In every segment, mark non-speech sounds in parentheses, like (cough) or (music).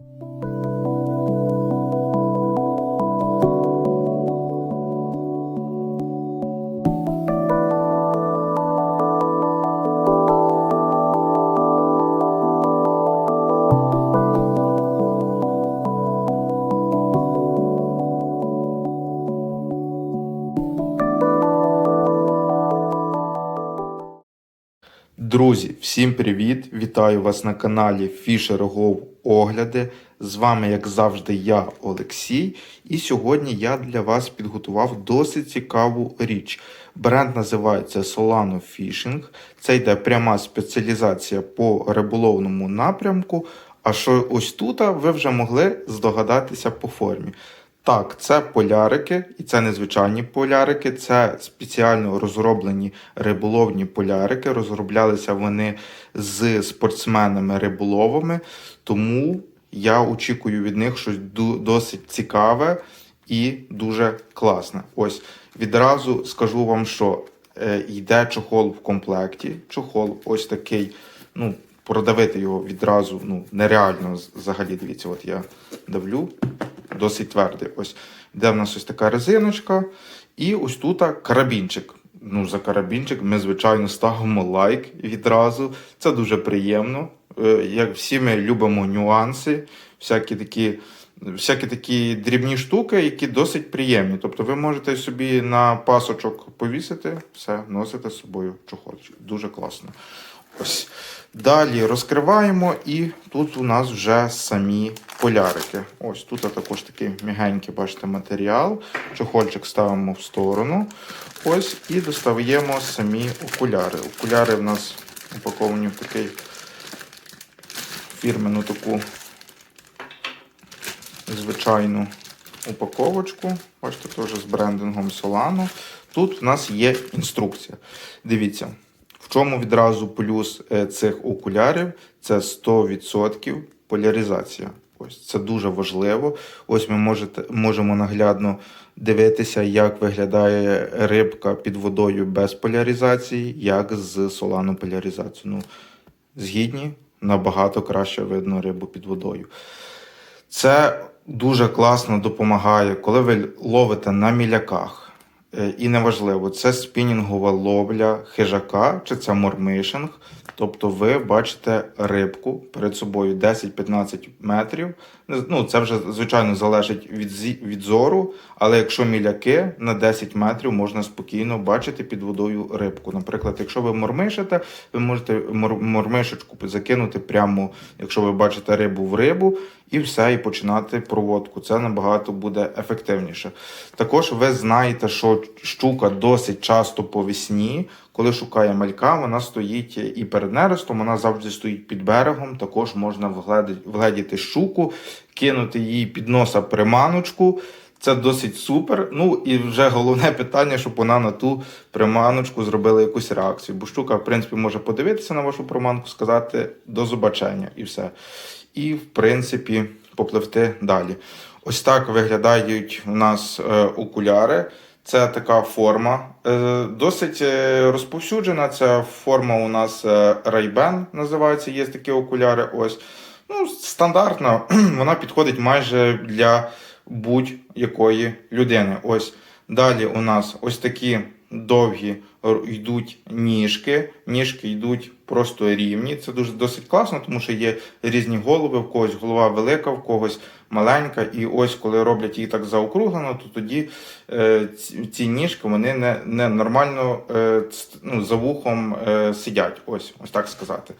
you Друзі, всім привіт! Вітаю вас на каналі Fisher Go Огляди. З вами, як завжди, я, Олексій. І сьогодні я для вас підготував досить цікаву річ. Бренд називається Solano Fishing. Це йде пряма спеціалізація по риболовному напрямку. А що ось тут ви вже могли здогадатися по формі. Так, це полярики, і це незвичайні полярики, це спеціально розроблені риболовні полярики. Розроблялися вони з спортсменами-риболовами, тому я очікую від них щось досить цікаве і дуже класне. Ось відразу скажу вам, що е, йде чохол в комплекті. Чохол ось такий. ну, Продавити його відразу ну, нереально взагалі. Дивіться, от я давлю досить твердий. Ось де в нас ось така резиночка, і ось тут карабінчик. Ну, за карабінчик ми, звичайно, ставимо лайк відразу. Це дуже приємно. Е, Як всі ми любимо нюанси, всякі такі. Всякі такі дрібні штуки, які досить приємні. Тобто ви можете собі на пасочок повісити, все, носите з собою чохольчик. Дуже класно. Ось. Далі розкриваємо, і тут у нас вже самі полярики. Ось тут також такий м'ягенький, бачите, матеріал. Чохольчик ставимо в сторону. Ось і достаємо самі окуляри. Окуляри в нас упаковані в такий фірменну таку звичайну упаковочку. Бачите, теж з брендингом Solano. Тут в нас є інструкція. Дивіться, чому відразу плюс е, цих окулярів це 100% поляризація. Ось це дуже важливо. Ось ми можете, можемо наглядно дивитися, як виглядає рибка під водою без поляризації, як з Solano поляризацією. Ну, згідні, набагато краще видно рибу під водою. Це дуже класно допомагає, коли ви ловите на міляках. Е, І неважливо, це спінінгова ловля хижака чи це мормишинг. Тобто ви бачите рибку перед собою 10-15 метрів. Ну, це вже, звичайно, залежить від, від зору, але якщо міляки на 10 метрів можна спокійно бачити під водою рибку. Наприклад, якщо ви мормишите, ви можете мор- мормишечку закинути прямо, якщо ви бачите рибу в рибу, і все, і починати проводку. Це набагато буде ефективніше. Також ви знаєте, що щука досить часто по весні, коли шукає малька, вона стоїть і перед нерестом, вона завжди стоїть під берегом. Також можна вгледіти, щуку, кинути їй під носа приманочку. Це досить супер. Ну і вже головне питання, щоб вона на ту приманочку зробила якусь реакцію. Бо щука, в принципі, може подивитися на вашу приманку, сказати до зубачення і все. І, в принципі, попливти далі. Ось так виглядають у нас е, окуляри. Це така форма. Е, досить е, розповсюджена. Ця форма у нас Ray-Ban називається. Є такі окуляри. Ось. Ну, стандартна, (clears throat) вона підходить майже для будь-якої людини. Ось далі у нас ось такі довгі йдуть ніжки. Ніжки йдуть просто рівні. Це дуже досить класно, тому що є різні голови, в когось голова велика, в когось маленька. І ось коли роблять її так заокруглено, то тоді е, ці, ніжки вони не, не нормально е, ну, за вухом е, сидять. Ось, ось так сказати.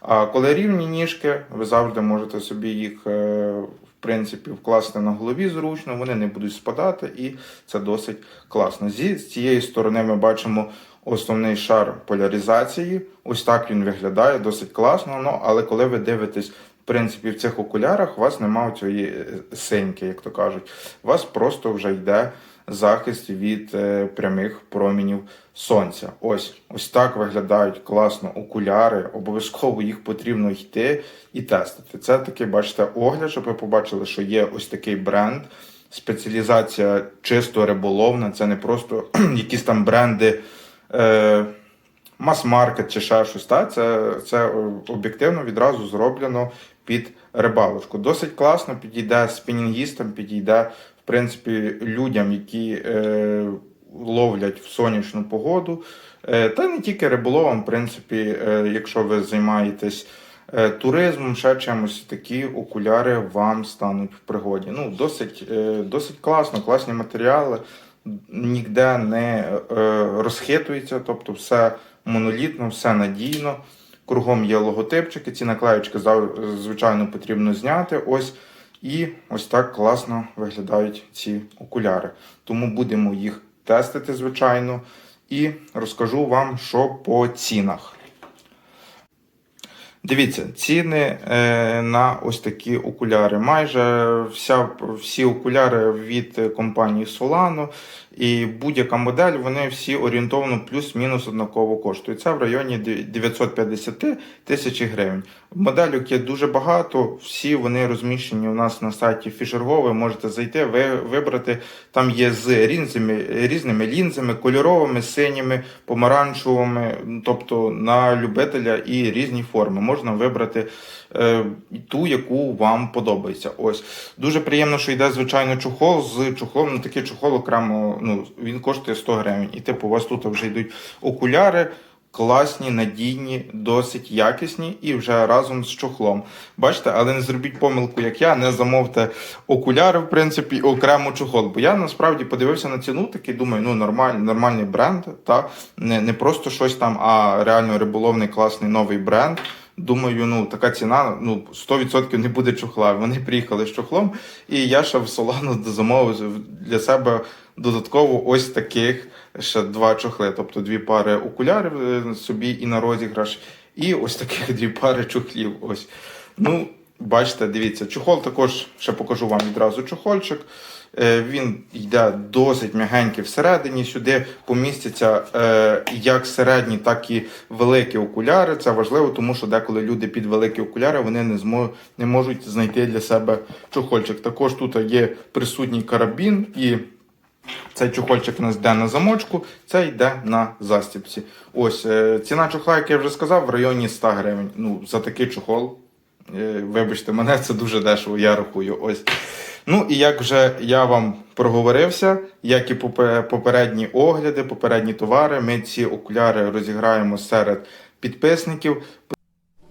А коли рівні ніжки, ви завжди можете собі їх. Е, в принципі, вкласти на голові зручно, вони не будуть спадати, і це досить класно. Зі з цієї сторони ми бачимо основний шар поляризації. Ось так він виглядає, досить класно. Ну, але коли ви дивитесь, в принципі, в цих окулярах, у вас немає цієї синьки, як то кажуть. У вас просто вже йде захист від е, прямих промінів сонця. Ось ось так виглядають класно окуляри. Обов'язково їх потрібно йти і тестити. Це такий, бачите, огляд, щоб ви побачили, що є ось такий бренд. Спеціалізація чисто риболовна, це не просто (clears throat) якісь там бренди. Е, мас-маркет чи ще щось. Та? Це, це е, об'єктивно відразу зроблено під рибалочку. Досить класно підійде спінінгістам, підійде, принципі, людям, які е, ловлять в сонячну погоду. Е, та не тільки риболовам, в принципі, е, якщо ви займаєтесь е, туризмом, ще чимось, такі окуляри вам стануть в пригоді. Ну, досить, е, досить класно, класні матеріали, ніде не е, розхитується, тобто все монолітно, все надійно. Кругом є логотипчики, ці наклеючки звичайно потрібно зняти. Ось. І ось так класно виглядають ці окуляри. Тому будемо їх тестити, звичайно, і розкажу вам, що по цінах. Дивіться, ціни е, на ось такі окуляри. Майже вся, всі окуляри від компанії Solano і будь-яка модель, вони всі орієнтовно плюс-мінус однаково коштують. Це в районі 950 тисяч гривень. Моделюк є дуже багато, всі вони розміщені у нас на сайті Fisher.go, ви можете зайти, ви, вибрати. Там є з різними, різними лінзами, кольоровими, синіми, помаранчевими, тобто на любителя і різні форми. Можна вибрати е, ту, яку вам подобається. Ось дуже приємно, що йде звичайно чохол з чохлом. Ну такий чохол окремо ну він коштує 100 гривень. І типу, у вас тут вже йдуть окуляри. Класні, надійні, досить якісні і вже разом з чохлом. Бачите, але не зробіть помилку, як я, не замовте окуляри, в принципі, окремо чохол. Бо я насправді подивився на ціну, такий думаю, ну нормальний, нормальний бренд, та не, не просто щось там, а реально риболовний класний новий бренд. Думаю, ну така ціна, ну 100% не буде чохла. Вони приїхали з чохлом, і я ще в Солану замовив для себе додатково ось таких ще два чохли, тобто дві пари окулярів е, собі і на розіграш, і ось таких дві пари чохлів. Ось. Ну, бачите, дивіться, чохол також ще покажу вам відразу чохольчик. Е, Він йде досить м'ягенький всередині. Сюди помістяться е, як середні, так і великі окуляри. Це важливо, тому що деколи люди під великі окуляри вони не змо, не можуть знайти для себе чохольчик. Також тут є присутній карабін і. Цей чохольчик у нас йде на замочку, це йде на застібці. Ось е, ціна чохла, як я вже сказав, в районі 100 гривень. Ну, за такий чохол. Е, Вибачте, мене це дуже дешево, я рахую. Ось. Ну і як вже я вам проговорився, як і попередні огляди, попередні товари, ми ці окуляри розіграємо серед підписників.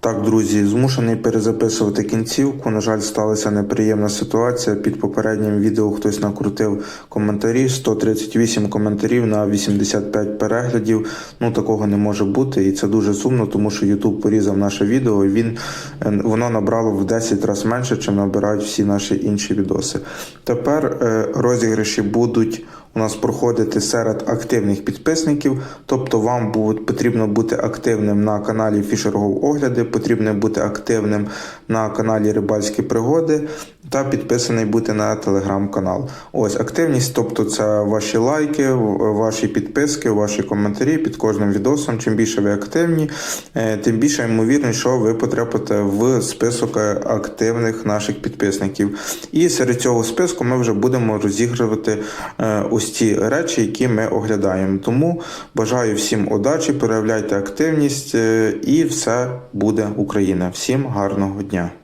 Так, друзі, змушений перезаписувати кінцівку. На жаль, сталася неприємна ситуація. Під попереднім відео хтось накрутив коментарі. 138 коментарів на 85 переглядів. Ну такого не може бути, і це дуже сумно, тому що YouTube порізав наше відео. і Він е, воно набрало в 10 разів менше, чим набирають всі наші інші відоси. Тепер е, розіграші будуть у нас проходити серед активних підписників, тобто вам буде, потрібно бути активним на каналі Фішергов огляди, потрібно бути активним на каналі Рибальські пригоди та підписаний бути на телеграм-канал. Ось активність, тобто це ваші лайки, ваші підписки, ваші коментарі під кожним відосом. Чим більше ви активні, е, тим більше ймовірність, що ви потрапите в список е, активних наших підписників. І серед цього списку ми вже будемо розігрувати е, ось ці речі, які ми оглядаємо. Тому бажаю всім удачі, проявляйте активність і все буде Україна. Всім гарного дня!